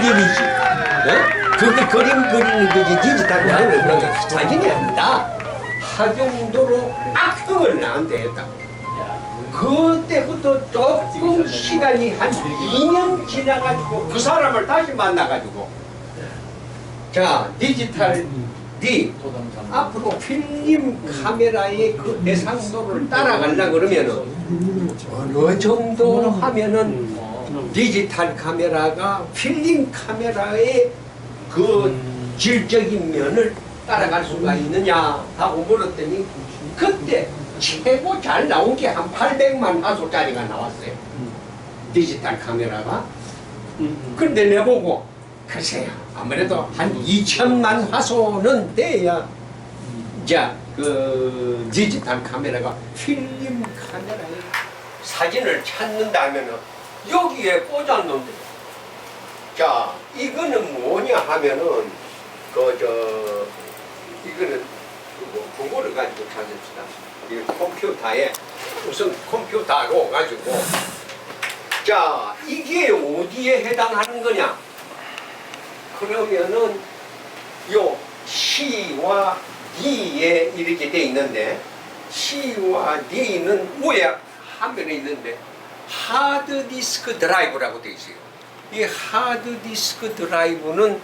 그림이지. 어? 그게 그림 그리는 거지 디지털 나오는 그런 거 사진이 아니다. 하정도로 악성을 나한테 했다. 그때부터 조금 시간이 한 2년 지나가지고 그 사람을 다시 만나가지고 자 디지털 D 앞으로 필름 카메라의 그 해상도를 따라가려 그러면은 어느 정도 하면은 디지털 카메라가 필름 카메라의 그 질적인 면을 따라갈 수가 있느냐 하고 물었더니 그때 최고 잘 나온 게 한 800만 화소짜리가 나왔어요. 디지털 카메라가. 근데 내보고 글쎄요 아무래도 한 2천만 화소는 돼야 자, 그 디지털 카메라가 필름 카메라에 사진을 찾는다면은 여기에 꽂았는데 자, 이거는 뭐냐 하면은 그 저 이거는 그뭐 그거를 가지고 찾읍시다. 이 컴퓨터에 무슨 컴퓨터로 가지고 자, 이게 어디에 해당하는 거냐? 그러면은 요 C와 D에 이렇게 돼 있는데 C와 D는 위에 화면에 있는데 하드 디스크 드라이브라고 돼 있어요. 이 하드 디스크 드라이브는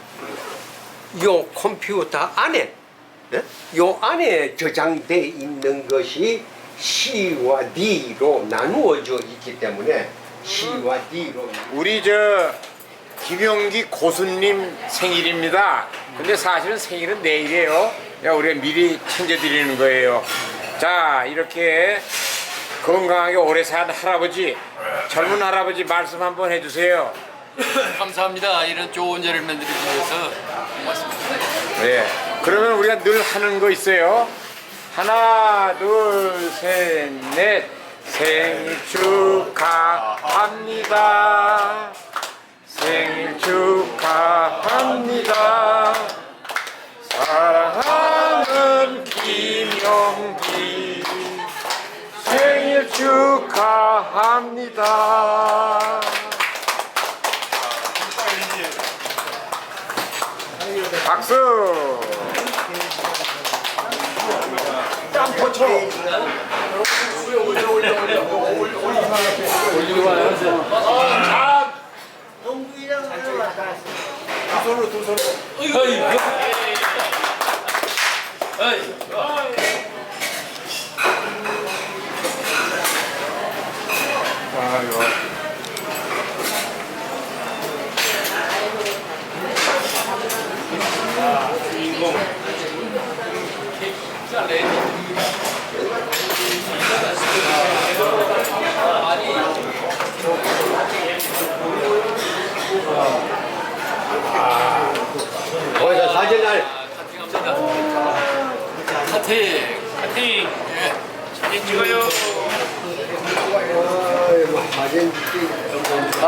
요 컴퓨터 안에 예? 요 안에 저장돼 있는 것이 C와 D로 나누어져 있기 때문에 C와 D로 우리 저 김용기 고수님 생일입니다. 근데 사실은 생일은 내일이에요. 야, 우리가 미리 챙겨드리는 거예요. 자, 이렇게 건강하게 오래 산 할아버지, 젊은 할아버지 말씀 한번 해주세요. 감사합니다. 이런 좋은 예를 만들어 주셔서 고맙습니다. 네. 그러면 우리가 늘 하는 거 있어요. 하나, 둘, 셋, 넷. 생일 축하합니다. 축하합니다. 박수! 거기서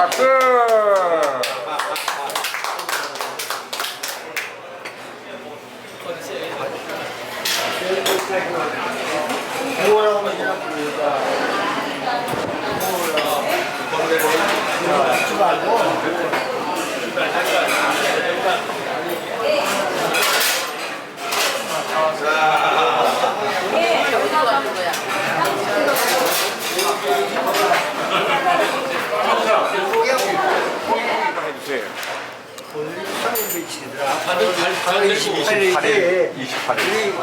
Bacana! 우리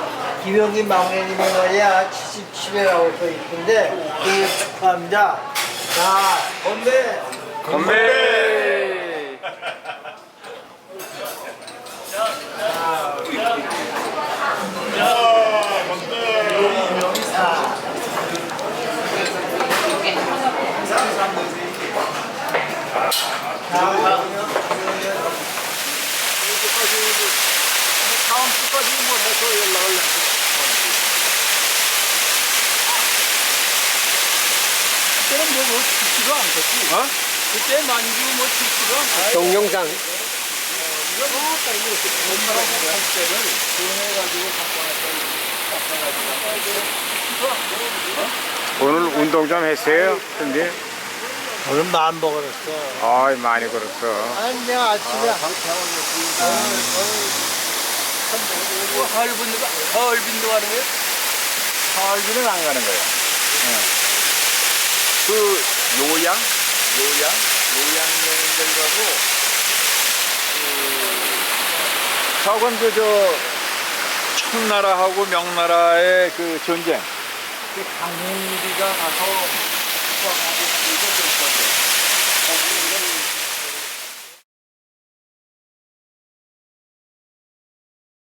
김영기 막내님이 말이야 77회라고 써 있는데 생일 축하합니다. 자, 건배. 건배! 다음 주까지 뭐 해서 연락을 그때는 뭐, 뭐 죽지도 않겠지. 어? 그때 만주 뭐 죽지도 않겠지. 동영상 이거 뭐 이렇게 돈말하고 할 때를 돈해가지고 갖고 왔다. 오늘 운동 좀 했어요? 근데 오늘 마음 먹었어. 아이 많이 걸었어. 아니 내가 아침에 뭐 하얼빈도 가- 하얼빈도 가는 거예요? 하얼빈은 안 가는 거예요. 그 요양, 요양, 요양연들 가고 그 저건 그저 청나라하고 명나라의 그 전쟁. 그 강훈기가 가서 수학하고 이거 될 건데 거기는